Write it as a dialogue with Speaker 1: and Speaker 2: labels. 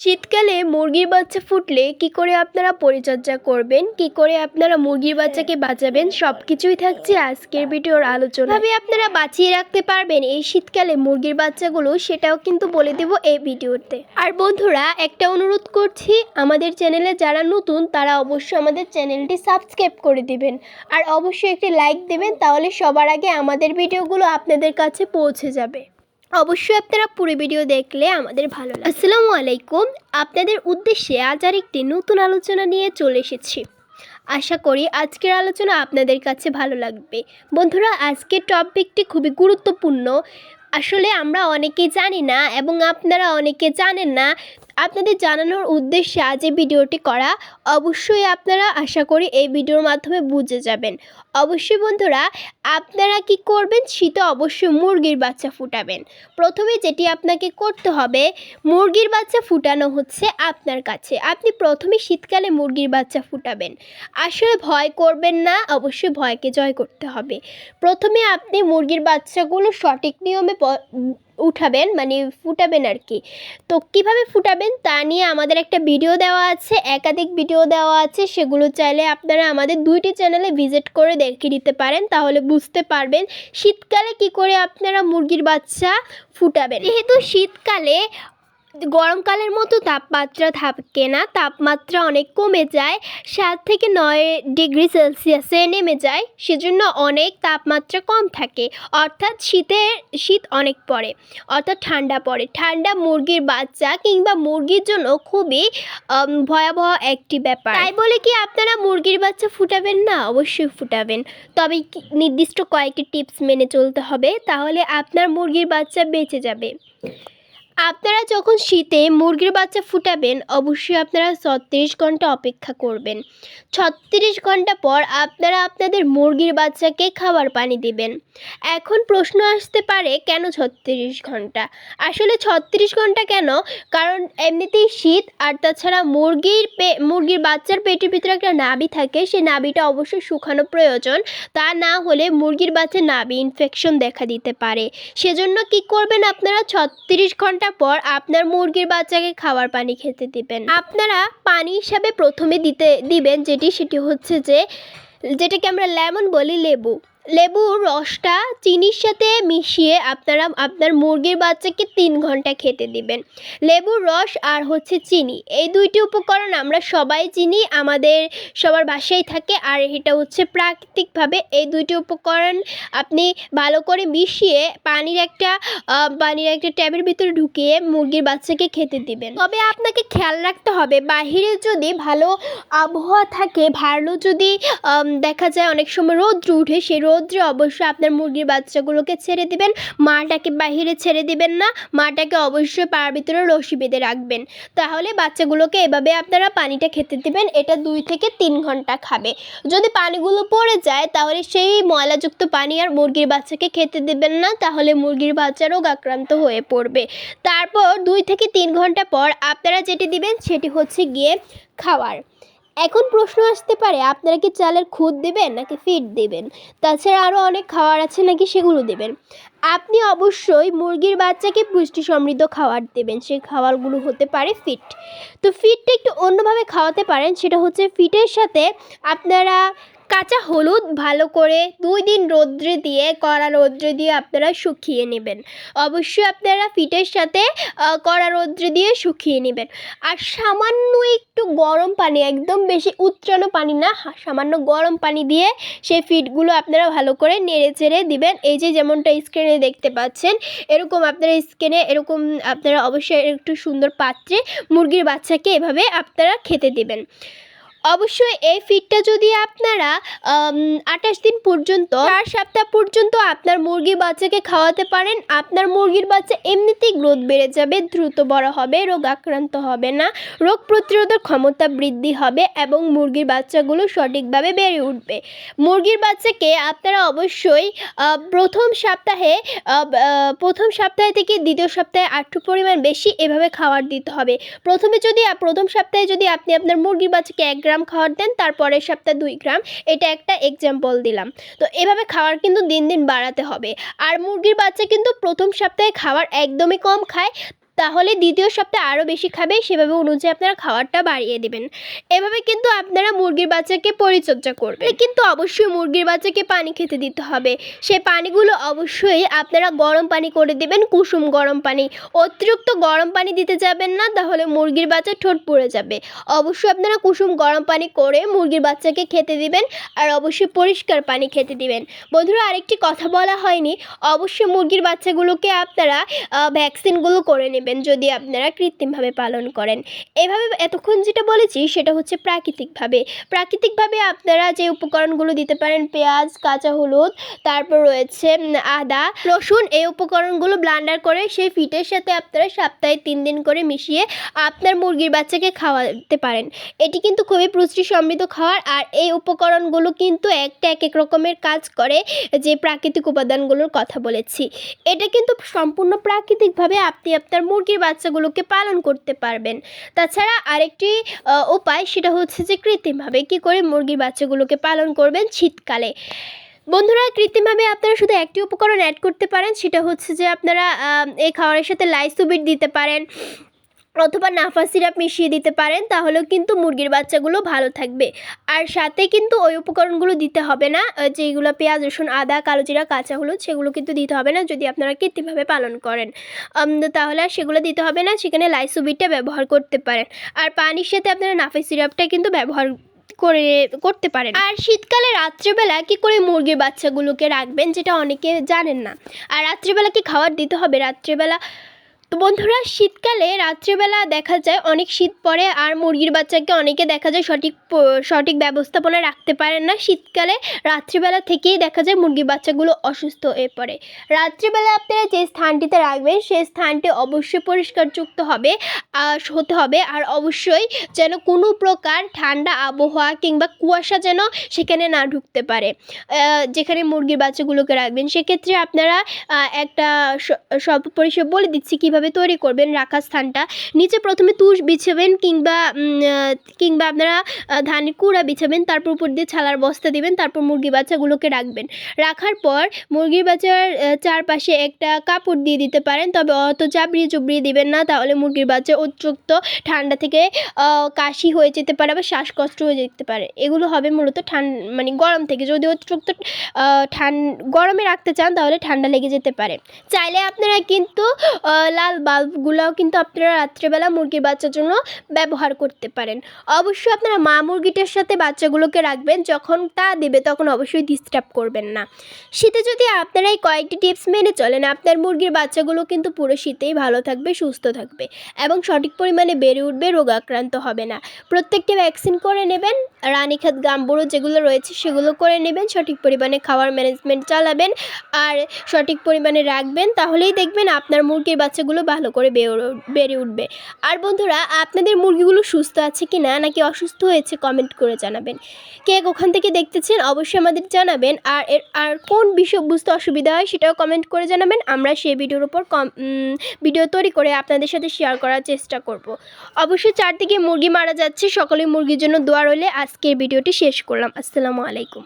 Speaker 1: শীতকালে মুরগির বাচ্চা ফুটলে কি করে আপনারা পরিচর্যা করবেন? কি করে আপনারা মুরগির বাচ্চাকে বাঁচাবেন? সব কিছুই থাকছে আজকের ভিডিওর আলোচনা ভাবে আপনারা বাঁচিয়ে রাখতে পারবেন এই শীতকালে মুরগির বাচ্চাগুলো সেটাও কিন্তু বলে দেব এই ভিডিওতে। আর বন্ধুরা, একটা অনুরোধ করছি, আমাদের চ্যানেলে যারা নতুন, তারা অবশ্যই আমাদের চ্যানেলটি সাবস্ক্রাইব করে দিবেন। আর অবশ্যই একটি লাইক দেবেন, তাহলে সবার আগে আমাদের ভিডিওগুলো আপনাদের কাছে পৌঁছে যাবে। অবশ্যই আপনারা পুরো ভিডিও দেখলে আমাদের ভালো লাগে। আসসালামু আলাইকুম। আপনাদের উদ্দেশ্যে আজ আর একটি নতুন আলোচনা নিয়ে চলে এসেছি। আশা করি আজকের আলোচনা আপনাদের কাছে ভালো লাগবে। বন্ধুরা, আজকের টপিকটি খুবই গুরুত্বপূর্ণ। আসলে আমরা অনেকেই জানি না এবং আপনারা অনেকে জানেন না আপনাদের জানানোর উদ্দেশ্যে আজ এই ভিডিওটি করা। অবশ্যই আপনারা আশা করি এই ভিডিওর মাধ্যমে বুঝে যাবেন। অবশ্যই বন্ধুরা, আপনারা কি করবেন? শীতে অবশ্যই মুরগির বাচ্চা ফুটাবেন। প্রথমে যেটি আপনাকে করতে হবে, মুরগির বাচ্চা ফুটানো হচ্ছে আপনার কাছে। আপনি প্রথমে শীতকালে মুরগির বাচ্চা ফুটাবেন। আসলে ভয় করবেন না, অবশ্যই ভয়কে জয় করতে হবে। প্রথমে আপনি মুরগির বাচ্চাগুলো সঠিক নিয়মে উঠাবেন মানে ফুটাবেন আর কি তো কীভাবে ফুটাবেন তা নিয়ে আমাদের একটা ভিডিও দেওয়া আছে, একাধিক ভিডিও দেওয়া আছে। সেগুলো চাইলে আপনারা আমাদের দুইটি চ্যানেলে ভিজিট করে দেখে নিতে পারেন, তাহলে বুঝতে পারবেন শীতকালে কি করে আপনারা মুরগির বাচ্চা ফুটাবেন। যেহেতু শীতকালে গরমকালের মতো তাপমাত্রা থাকে না, তাপমাত্রা অনেক কমে যায়, সাত থেকে নয় ডিগ্রি সেলসিয়াসে নেমে যায়, সেজন্য অনেক তাপমাত্রা কম থাকে। অর্থাৎ শীতের শীত অনেক পড়ে, অর্থাৎ ঠান্ডা পড়ে। ঠান্ডা মুরগির বাচ্চা কিংবা মুরগির জন্য খুবই ভয়াবহ একটি ব্যাপার। তাই বলে কি আপনারা মুরগির বাচ্চা ফুটাবেন না? অবশ্যই ফুটাবেন। তবে নির্দিষ্ট কয়েকটি টিপস মেনে চলতে হবে, তাহলে আপনার মুরগির বাচ্চা বেঁচে যাবে। আপনারা যখন শীতে মুরগির বাচ্চা ফুটাবেন, অবশ্যই আপনারা ছত্রিশ ঘণ্টা অপেক্ষা করবেন। ছত্রিশ ঘণ্টা পর আপনারা আপনাদের মুরগির বাচ্চাকে খাবার পানি দিবেন। এখন প্রশ্ন আসতে পারে, কেন ছত্রিশ ঘণ্টা? আসলে ছত্রিশ ঘণ্টা কেন? কারণ এমনিতেই শীত, আর তাছাড়া মুরগির পে, মুরগির বাচ্চার পেটের ভিতরে একটা নাবি থাকে সেই নাবিটা অবশ্যই শুকানো প্রয়োজন। তা না হলে মুরগির বাচ্চা নাভি ইনফেকশন দেখা দিতে পারে। সেজন্য কি করবেন আপনারা? ছত্রিশ ঘণ্টা পর আপনার মুরগির বাচ্চাকে খাওয়ার পানি খেতে দিবেন। আপনারা পানি হিসাবে প্রথমে দিতে, দিবেন যেটি, সেটি হচ্ছে যে, যেটাকে আমরা লেমন বলি, লেবু। লেবুর রসটা চিনির সাথে মিশিয়ে আপনারা, আপনার মুরগির বাচ্চাকে তিন ঘণ্টা খেতে দিবেন। লেবুর রস আর হচ্ছে চিনি, এই দুইটি উপকরণ আমরা সবাই চিনি, আমাদের সবার বাসায় থাকে, আর এটা হচ্ছে প্রাকৃতিকভাবে এই দুইটি উপকরণ আপনি ভালো করে মিশিয়ে পানির একটা পানির একটা ট্যাবের ভিতরে ঢুকিয়ে মুরগির বাচ্চাকে খেতে দিবেন। তবে আপনাকে খেয়াল রাখতে হবে, বাহিরে যদি ভালো আবহাওয়া থাকে, ভালো যদি দেখা যায় অনেক সময় রৌদ্র উঠে, সেই রৌদ্রে অবশ্যই আপনার মুরগির বাচ্চাগুলোকে ছেড়ে দিবেন, মাটাকে বাহিরে ছেড়ে দিবেন না, মাটাকে অবশ্যই পার ভিতরে রশি বেঁধে রাখবেন। তাহলে বাচ্চাগুলোকে এভাবে আপনারা পানিটা খেতে দিবেন, এটা দুই থেকে তিন ঘণ্টা খাবে। যদি পানিগুলো পড়ে যায়, তাহলে সেই ময়লাযুক্ত পানি আর মুরগির বাচ্চাকে খেতে দেবেন না, তাহলে মুরগির বাচ্চা রোগ আক্রান্ত হয়ে পড়বে। তারপর দুই থেকে তিন ঘণ্টা পর আপনারা যেটি দিবেন, সেটি হচ্ছে গিয়ে খাবার এখন প্রশ্ন আসতে পারে, আপনারা কি চালের খুদ দেবেন নাকি ফিট দেবেন? তাছাড়া আরও অনেক খাওয়ার আছে নাকি সেগুলো দেবেন। আপনি অবশ্যই মুরগির বাচ্চাকে পুষ্টি সমৃদ্ধ খাবার দেবেন সেই খাবারগুলো হতে পারে ফিট তো ফিটটা একটু অন্যভাবে খাওয়াতে পারেন, সেটা হচ্ছে ফিটের সাথে আপনারা কাঁচা হলুদ ভালো করে দুই দিন রৌদ্রে দিয়ে, কড়া রৌদ্রে দিয়ে আপনারা শুকিয়ে নেবেন। অবশ্যই আপনারা ফিটের সাথে কড়া রৌদ্রে দিয়ে শুকিয়ে নেবেন। আর সামান্য একটু গরম পানি, একদম বেশি উত্রানো পানি না সামান্য গরম পানি দিয়ে সেই ফিটগুলো আপনারা ভালো করে নেড়ে চেড়ে দিবেন। এই যে যেমনটা স্ক্রিনে দেখতে পাচ্ছেন, এরকম আপনারা স্ক্রিনে এরকম আপনারা অবশ্যই একটু সুন্দর পাত্রে মুরগির বাচ্চাকে এভাবে আপনারা খেতে দিবেন। অবশ্যই এই ফিডটা যদি আপনারা আঠাশ দিন পর্যন্ত, চার সপ্তাহ পর্যন্ত আপনার মুরগির বাচ্চাকে খাওয়াতে পারেন, আপনার মুরগির বাচ্চা এমনিতেই গ্রোথ বেড়ে যাবে, দ্রুত বড় হবে, রোগ আক্রান্ত হবে না, রোগ প্রতিরোধের ক্ষমতা বৃদ্ধি হবে এবং মুরগির বাচ্চাগুলো সঠিকভাবে বেড়ে উঠবে। মুরগির বাচ্চাকে আপনারা অবশ্যই প্রথম সপ্তাহে প্রথম সপ্তাহে থেকে দ্বিতীয় সপ্তাহে আটটু পরিমাণ বেশি এভাবে খাবার দিতে হবে। প্রথমে যদি, প্রথম সপ্তাহে যদি আপনি আপনার মুরগির বাচ্চাকে এক গ্রাম খাওয়ার দেন তারপরের সপ্তাহে দুই গ্রাম। এটা একটা এক্সাম্পল দিলাম। তো এভাবে খাওয়ার কিন্তু দিন দিন বাড়াতে হবে। আর মুরগির বাচ্চা কিন্তু প্রথম সপ্তাহে খাবার একদমই কম খায়। তাহলে দ্বিতীয় সপ্তাহে আরও বেশি খাবে, সেভাবে অনুযায়ী আপনারা খাবারটা বাড়িয়ে দেবেন। এভাবে কিন্তু আপনারা মুরগির বাচ্চাকে পরিচর্যা করবেন। কিন্তু অবশ্যই মুরগির বাচ্চাকে পানি খেতে দিতে হবে। সেই পানিগুলো অবশ্যই আপনারা গরম পানি করে দেবেন, কুসুম গরম পানি। অতিরিক্ত গরম পানি দিতে যাবেন না, তাহলে মুরগির বাচ্চা ঠোঁট পড়ে যাবে। অবশ্যই আপনারা কুসুম গরম পানি করে মুরগির বাচ্চাকে খেতে দিবেন আর অবশ্যই পরিষ্কার পানি খেতে দিবেন। বন্ধুরা, আরেকটি কথা বলা হয়নি। অবশ্যই মুরগির বাচ্চাগুলোকে আপনারা ভ্যাকসিনগুলো করে নেবেন। যদি আপনারা কৃত্রিমভাবে পালন করেন। এভাবে এতক্ষণ যেটা বলেছি সেটা হচ্ছে প্রাকৃতিকভাবে। প্রাকৃতিকভাবে আপনারা যে উপকরণগুলো দিতে পারেন, পেঁয়াজ, কাঁচা হলুদ, তারপর রয়েছে আদা, রসুন, এই উপকরণগুলো ব্লান্ডার করে সেই ফিটের সাথে আপনারা সপ্তাহে তিন দিন করে মিশিয়ে আপনার মুরগির বাচ্চাকে খাওয়াতে পারেন। এটি কিন্তু খুবই পুষ্টি সমৃদ্ধ খাওয়ার আর এই উপকরণগুলো কিন্তু একটা এক এক রকমের কাজ করে যে প্রাকৃতিক উপাদানগুলোর কথা বলেছি। এটা কিন্তু সম্পূর্ণ প্রাকৃতিকভাবে আপনি আপনার মুরগির বাচ্চাগুলোকে পালন করতে পারবেন। তাছাড়া আরেকটি উপায় সেটা হচ্ছে যে কৃত্রিমভাবে কী করে মুরগির বাচ্চাগুলোকে পালন করবেন শীতকালে। বন্ধুরা, কৃত্রিমভাবে আপনারা শুধু একটি উপকরণ অ্যাড করতে পারেন, সেটা হচ্ছে যে আপনারা এই খাবারের সাথে লাইসুবিট দিতে পারেন। অথবা নাফা সিরাপ মিশিয়ে দিতে পারেন, তাহলেও কিন্তু মুরগির বাচ্চাগুলো ভালো থাকবে। আর সাথে কিন্তু ওই উপকরণগুলো দিতে হবে না যেগুলো পেঁয়াজ, রসুন, আদা কালো জিরা কাঁচা হলুদ, সেগুলো কিন্তু দিতে হবে না যদি আপনারা কৃত্রিমভাবে পালন করেন। তাহলে আর সেগুলো দিতে হবে না, সেখানে লাইসোবিটটা ব্যবহার করতে পারেন। আর পানির সাথে আপনারা নাফা সিরাপটা কিন্তু ব্যবহার করে, করতে পারেন। আর শীতকালে রাত্রেবেলা কি করে মুরগির বাচ্চাগুলোকে রাখবেন, যেটা অনেকে জানেন না। আর রাত্রেবেলা কি খাবার দিতে হবে? রাত্রেবেলা তো বন্ধুরা, শীতকালে রাত্রেবেলা দেখা যায় অনেক শীত পড়ে আর মুরগির বাচ্চাকে অনেকে দেখা যায় সঠিক সঠিক ব্যবস্থাপনা রাখতে পারেন না। শীতকালে রাত্রিবেলা থেকেই দেখা যায় মুরগির বাচ্চাগুলো অসুস্থ হয়ে পড়ে। রাত্রিবেলা আপনারা যে স্থানটিতে রাখবেন সেই স্থানটি অবশ্যই পরিষ্কারযুক্ত হবে হতে হবে। আর অবশ্যই যেন কোনো প্রকার ঠান্ডা আবহাওয়া কিংবা কুয়াশা যেন সেখানে না ঢুকতে পারে। যেখানে মুরগির বাচ্চাগুলোকে রাখবেন। সেক্ষেত্রে আপনারা একটা স- স্বল্প পরিসর বলে দিচ্ছি কীভাবে তৈরি করবেন রাখার স্থানটা। নিচে প্রথমে তুষ বিছাবেন কিংবা কিংবা আপনারা ধানের কুড়া বিছাবেন তারপর উপর দিয়ে ছালার বস্তা দিবেন তারপর মুরগি বাচ্চাগুলোকে রাখবেন। রাখার পর মুরগির বাচ্চার চারপাশে একটা কাপড় দিয়ে দিতে পারেন তবে অত চাবড়িয়ে চুবড়িয়ে দিবেন না তাহলে মুরগির বাচ্চা অতিরিক্ত ঠান্ডা থেকে কাশি হয়ে যেতে পারে বা শ্বাসকষ্ট হয়ে যেতে পারে। এগুলো হবে মূলত ঠান মানে গরম থেকে। যদি অতিরিক্ত ঠান গরমে রাখতে চান তাহলে ঠান্ডা লেগে যেতে পারে। চাইলে আপনারা কিন্তু আহ, লাল বাল্বগুলোও কিন্তু আপনারা রাত্রেবেলা মুরগির বাচ্চার জন্য ব্যবহার করতে পারেন। অবশ্যই আপনারা মা মুরগিটার সাথে বাচ্চাগুলোকে রাখবেন, যখন তা দেবে তখন অবশ্যই ডিস্টার্ব করবেন না। শীতে যদি আপনারা এই কয়েকটি টিপস মেনে চলেন, আপনার মুরগির বাচ্চাগুলো কিন্তু পুরো শীতেই ভালো থাকবে, সুস্থ থাকবে এবং সঠিক পরিমাণে বেড়ে উঠবে রোগ আক্রান্ত হবে না। প্রত্যেকটি ভ্যাকসিন করে নেবেন, রানীক্ষেত গাম্বুড়ো যেগুলো রয়েছে সেগুলো করে নেবেন, সঠিক পরিমাণে খাওয়ার ম্যানেজমেন্ট চালাবেন, আর সঠিক পরিমাণে রাখবেন, তাহলেই দেখবেন আপনার মুরগির বাচ্চাগুলো ভালো করে বেড়ে- উঠবে। আর বন্ধুরা, আপনাদের মুরগিগুলো সুস্থ আছে কি না নাকি অসুস্থ হয়েছে কমেন্ট করে জানাবেন। কে ওখান থেকে দেখতেছেন অবশ্যই আমাদের জানাবেন। আর এর, আর কোন বিষয় বুঝতে অসুবিধা হয় সেটাও কমেন্ট করে জানাবেন। আমরা সেই ভিডিওর উপর কম ভিডিও তৈরি করে আপনাদের সাথে শেয়ার করার চেষ্টা করব। অবশ্যই চারদিকে মুরগি মারা যাচ্ছে। সকলেই মুরগির জন্য দোয়া রইলে আজকের ভিডিওটি শেষ করলাম। আসসালামু আলাইকুম।